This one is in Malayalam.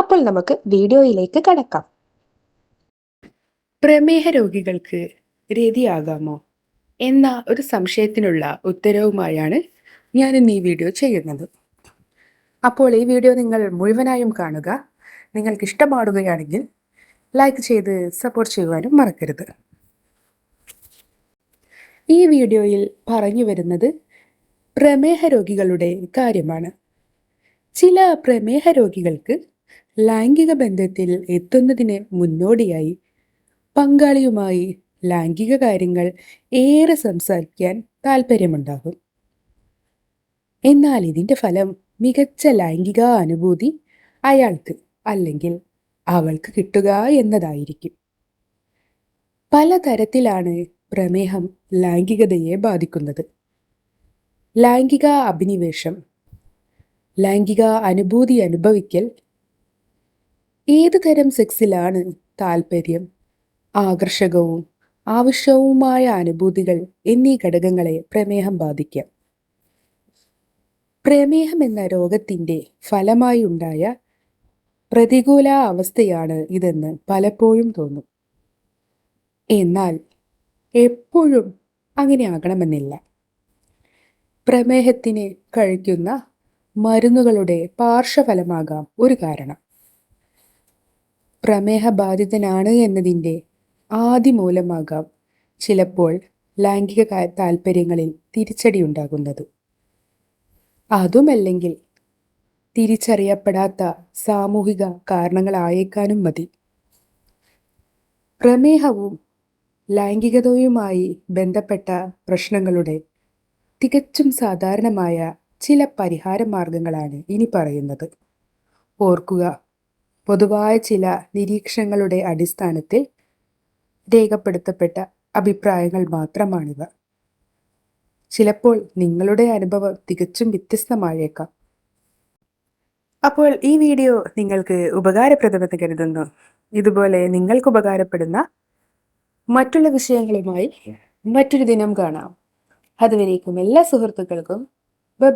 അപ്പോൾ നമുക്ക് വീഡിയോയിലേക്ക് കടക്കാം. പ്രമേഹ രോഗികൾക്ക് രതിയാകാമോ എന്ന ഒരു സംശയത്തിനുള്ള ഉത്തരവുമായാണ് ഞാൻ ഇന്ന് ഈ വീഡിയോ ചെയ്യുന്നത്. അപ്പോൾ ഈ വീഡിയോ നിങ്ങൾ മുഴുവനായും കാണുക. നിങ്ങൾക്ക് ഇഷ്ടമാടുകയാണെങ്കിൽ ലൈക്ക് ചെയ്ത് സപ്പോർട്ട് ചെയ്യുവാനും മറക്കരുത്. ഈ വീഡിയോയിൽ പറഞ്ഞു വരുന്നത് പ്രമേഹ രോഗികളുടെ കാര്യമാണ്. ചില പ്രമേഹ രോഗികൾക്ക് ലൈംഗിക ബന്ധത്തിൽ എത്തുന്നതിന് മുന്നോടിയായി. പങ്കാളിയുമായി ലൈംഗിക കാര്യങ്ങൾ ഏറെ സംസാരിക്കാൻ താല്പര്യമുണ്ടാകും എന്നാൽ ഇതിന്റെ ഫലം മികച്ച ലൈംഗിക അനുഭൂതി അയാൾക്ക് അല്ലെങ്കിൽ അവൾക്ക് കിട്ടുക എന്നതായിരിക്കും. പലതരത്തിലാണ് പ്രമേഹം ലൈംഗികതയെ ബാധിക്കുന്നത്. ലൈംഗിക അഭിനിവേശം ലൈംഗിക അനുഭൂതി അനുഭവിക്കൽ ഏത് തരം സെക്സിലാണ് താല്പര്യം? ആകർഷകവും ആവശ്യവുമായ അനുഭൂതികൾ എന്നീ ഘടകങ്ങളെ പ്രമേഹം ബാധിക്കാം. പ്രമേഹം എന്ന രോഗത്തിന്റെ ഫലമായി ഉണ്ടായ പ്രതികൂല അവസ്ഥയാണ് ഇതെന്ന് പലപ്പോഴും തോന്നും. എന്നാൽ എപ്പോഴും അങ്ങനെ ആകണമെന്നില്ല. പ്രമേഹത്തിന് കഴിക്കുന്ന മരുന്നുകളുടെ പാർശ്വഫലമാകാം ഒരു കാരണം. പ്രമേഹബാധിതനാണ് എന്നതിന്റെ ആദ്യ മൂലമാകാം ചിലപ്പോൾ ലൈംഗിക താല്പര്യങ്ങളിൽ തിരിച്ചടി ഉണ്ടാകുന്നത് അതുമല്ലെങ്കിൽ തിരിച്ചറിയപ്പെടാത്ത സാമൂഹിക കാരണങ്ങളായേക്കാനും മതി. പ്രമേഹവും ലൈംഗികതയുമായി ബന്ധപ്പെട്ട പ്രശ്നങ്ങളുടെ തികച്ചും സാധാരണമായ ചില പരിഹാര മാർഗങ്ങളാണ് ഇനി പറയുന്നത്. ഓർക്കുക പൊതുവായ ചില നിരീക്ഷണങ്ങളുടെ അടിസ്ഥാനത്തിൽ രേഖപ്പെടുത്തപ്പെട്ട അഭിപ്രായങ്ങൾ മാത്രമാണിവ. ചിലപ്പോൾ നിങ്ങളുടെ അനുഭവം തികച്ചും വ്യത്യസ്തമായേക്കാം. അപ്പോൾ ഈ വീഡിയോ നിങ്ങൾക്ക് ഉപകാരപ്രദമെന്ന് കരുതുന്നു. ഇതുപോലെ നിങ്ങൾക്ക് ഉപകാരപ്പെടുന്ന മറ്റുള്ള വിഷയങ്ങളുമായി മറ്റൊരു ദിനം കാണാം. അതുവരേക്കും എല്ലാ സുഹൃത്തുക്കൾക്കും. ബൈ